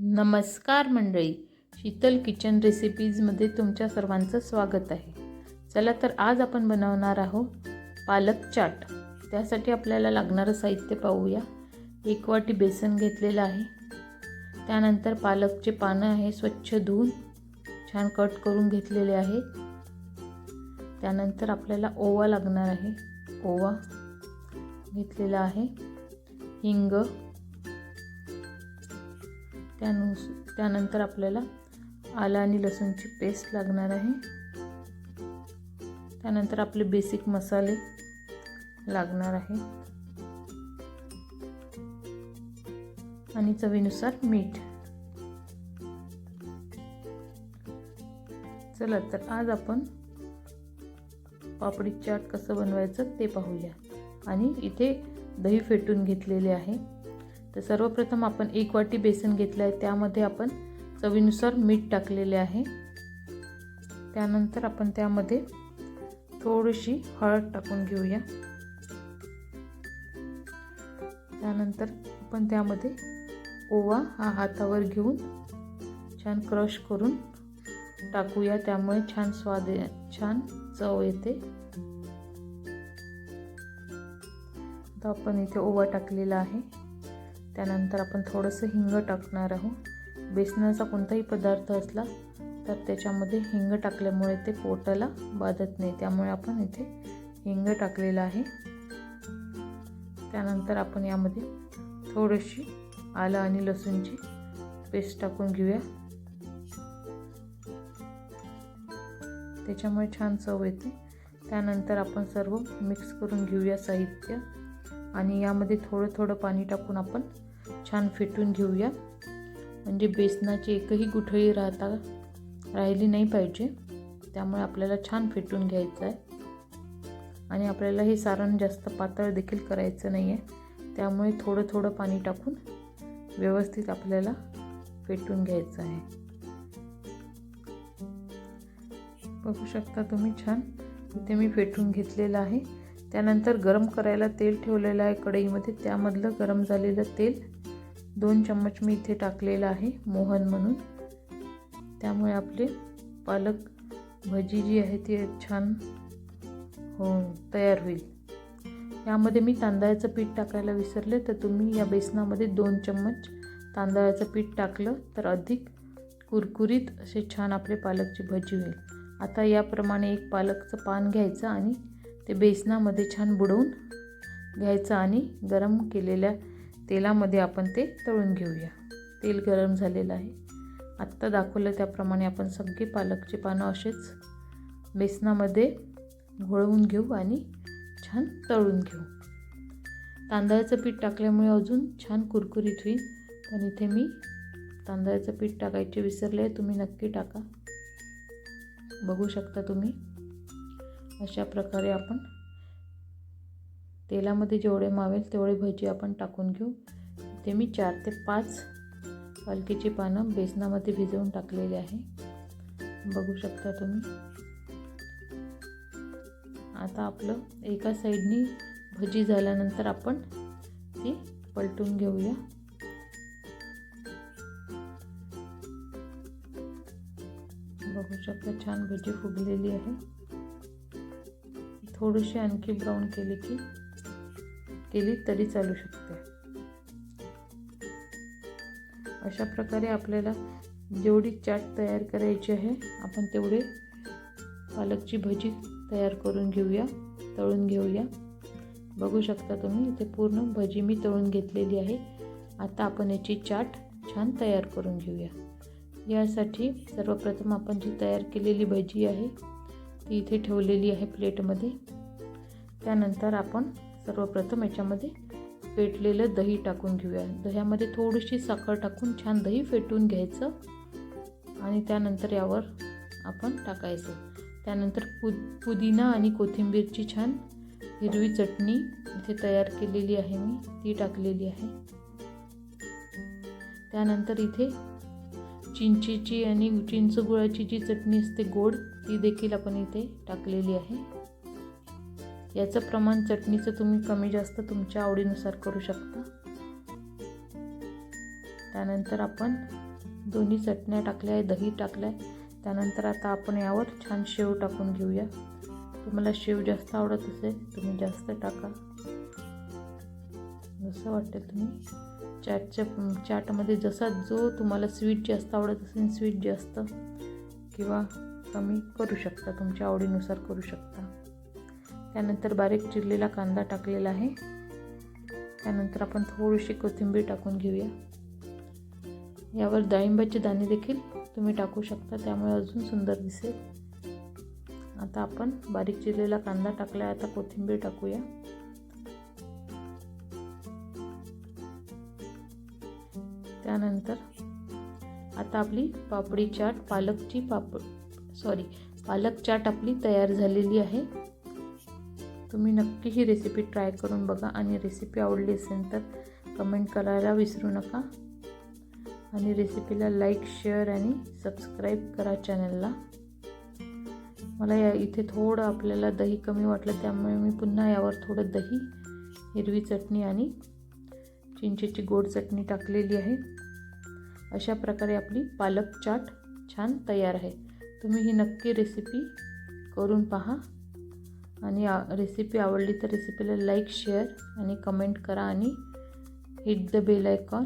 नमस्कार मंडळी शीतल किचन रेसिपीजमध्ये तुमच्या सर्वांचं स्वागत आहे. चला तर आज आपण बनवणार आहोत पालक चाट. त्यासाठी आपल्याला लागणारं साहित्य पाहूया. एक वाटी बेसन घेतलेलं आहे. त्यानंतर पालकचे पानं आहे स्वच्छ धुवून छान कट करून घेतलेले आहे त्यानंतर आपल्याला ओवा लागणार आहे. ओवा घेतलेला आहे. हिंग त्यानुस त्यानंतर आपल्याला आलं आणि लसूणची पेस्ट लागणार आहे. त्यानंतर आपले बेसिक मसाले लागणार आहे. आणि चवीनुसार मीठ. चला तर आज आपण पापडी चाट कसं बनवायचं ते पाहूया. आणि इथे दही फेटून घेतलेले आहे. तर सर्वप्रथम आपण एक वाटी बेसन घेतलं आहे. त्यामध्ये आपण चवीनुसार मीठ टाकलेले आहे. त्यानंतर आपण त्यामध्ये थोडीशी हळद टाकून घेऊया. त्यानंतर आपण त्यामध्ये ओवा हा हातावर घेऊन छान क्रश करून टाकूया. त्यामुळे छान स्वाद छान चव येते. आता आपण इथे ओवा टाकलेला आहे. त्यानंतर आपण थोडंसं हिंग टाकणार आहोत. बेसनाचा कोणताही पदार्थ असला तर त्याच्यामध्ये हिंग टाकल्यामुळे ते पोटाला बाधत नाही. त्यामुळे आपण इथे हिंग टाकलेलं आहे. त्यानंतर आपण यामध्ये थोडीशी आलं आणि लसूणची पेस्ट टाकून घेऊया. त्याच्यामुळे छान चव येते. त्यानंतर आपण सर्व मिक्स करून घेऊया साहित्य. आणि यामध्ये थोडं थोडं पाणी टाकून आपण छान फेटून घेऊया. म्हणजे बेसनाची एकही गुठळी राहता राहिली नाही पाहिजे. त्यामुळे आपल्याला छान फेटून घ्यायचं आहे. आणि आपल्याला हे सारण जास्त पातळ देखील करायचं नाही आहे त्यामुळे थोडं थोडं पाणी टाकून व्यवस्थित आपल्याला फेटून घ्यायचं आहे. बघू शकता तुम्ही छान? इथे मी फेटून घेतलेलं आहे. त्यानंतर गरम करायला तेल ठेवलेलं आहे कढईमध्ये. त्यामधलं गरम झालेलं तेल दोन चम्मच मी इथे टाकलेलं आहे मोहन म्हणून. त्यामुळे आपले पालक भजी जी आहे ती छान हो तयार होईल. यामध्ये मी तांदळाचं पीठ टाकायला विसरले तर तुम्ही या बेसनामध्ये दोन चम्मच तांदळाचं पीठ टाकलं तर अधिक कुरकुरीत असे छान आपले पालकची भजी होईल. आता याप्रमाणे एक पालकचं पान घ्यायचं आणि ते बेसनामध्ये छान बुडवून घ्यायचं आणि गरम केलेल्या तेलामध्ये आपण ते तळून घेऊया. तेल गरम झालेलं आहे. आत्ता दाखवलं त्याप्रमाणे आपण सगळे पालकचे पानं असेच बेसनामध्ये घोळवून घेऊ आणि छान तळून घेऊ. तांदळाचं पीठ टाकल्यामुळे अजून छान कुरकुरीत होईल. पण इथे मी तांदळाचं पीठ टाकायचे विसरले तुम्ही नक्की टाका. बघू शकता तुम्ही. अशा प्रकारे आपण तेलामध्ये जेवढे मावेल तेवढे भजी आपण टाकून घेऊ. ते मी चार ते पाच हलकीची पानं बेसनामध्ये भिजवून टाकलेले आहे. बघू शकता तुम्ही. आता आपलं एका साईडनी भजी झाल्यानंतर आपण ती पलटून घेऊया. बघू शकता छान भजी फुगलेली आहे. थोडीशी आणखी ब्राऊन केली की केली तरी चालू शकते. अशा प्रकारे आपल्याला जेवढी चाट तयार करायची आहे आपण तेवढे पालकची भजी तयार करून घेऊया तळून घेऊया. बघू शकता तुम्ही इथे पूर्ण भजी मी तळून घेतलेली आहे. आता आपण याची चाट छान तयार करून घेऊया. यासाठी सर्वप्रथम आपण जी तयार केलेली भजी आहे ती इथे ठेवलेली आहे प्लेटमध्ये. त्यानंतर आपण सर्वप्रथम याच्यामध्ये फेटलेलं दही टाकून घेऊया. दह्यामध्ये थोडीशी साखर टाकून छान दही फेटून घ्यायचं. आणि त्यानंतर यावर आपण टाकायचं. त्यानंतर पु पुदिना आणि कोथिंबीरची छान हिरवी चटणी इथे तयार केलेली आहे मी. ती टाकलेली आहे. त्यानंतर इथे चिंचेची आणि चिंच गुळाची जी चटणी असते गोड ती देखील आपण इथे टाकलेली आहे. याचं प्रमाण चटणीचं तुम्ही कमी जास्त तुमच्या आवडीनुसार करू शकता. त्यानंतर आपण दोन्ही चटण्या टाकल्या आहे दही टाकलं आहे त्यानंतर आता आपण यावर छान शेव टाकून घेऊया. तुम्हाला शेव जास्त आवडत असेल तुम्ही जास्त टाका. जसं वाटेल तुम्ही चाटच्या चाटमध्ये जसा जो तुम्हाला स्वीट जास्त आवडत असेल स्वीट जास्त किंवा कमी करू शकता तुमच्या आवडीनुसार करू शकता. त्यानंतर बारीक चिरलेला कांदा टाकलेला आहे. त्यानंतर आपण थोडीशी कोथिंबीर टाकून घेऊया. यावर डाळिंबाचे दाणे देखील तुम्ही टाकू शकता त्यामुळे अजून सुंदर दिसेल. आता आपण बारीक चिरलेला कांदा टाकला आहे आता कोथिंबीर टाकूया. त्यानंतर आता आपली पापडी चाट पालकची पापड सॉरी पालक चाट आपली तयार झालेली आहे. तुम्ही नक्की ही रेसिपी ट्राय करून बघा आणि रेसिपी आवडली असेल तर कमेंट करायला विसरू नका. आणि रेसिपीला लाईक शेअर आणि सबस्क्राईब करा चॅनलला मला या इथे थोडं आपल्याला दही कमी वाटलं त्यामुळे मी पुन्हा यावर थोडं दही हिरवी चटणी आणि चिंचेची गोड चटणी टाकलेली आहे. अशा प्रकारे आपली पालक चाट छान तयार आहे. तुम्ही ही नक्की रेसिपी करून पहा. आणि रेसिपी आवडली तर रेसिपीला लाईक शेअर आणि कमेंट करा आणि हिट द बेल आयकॉन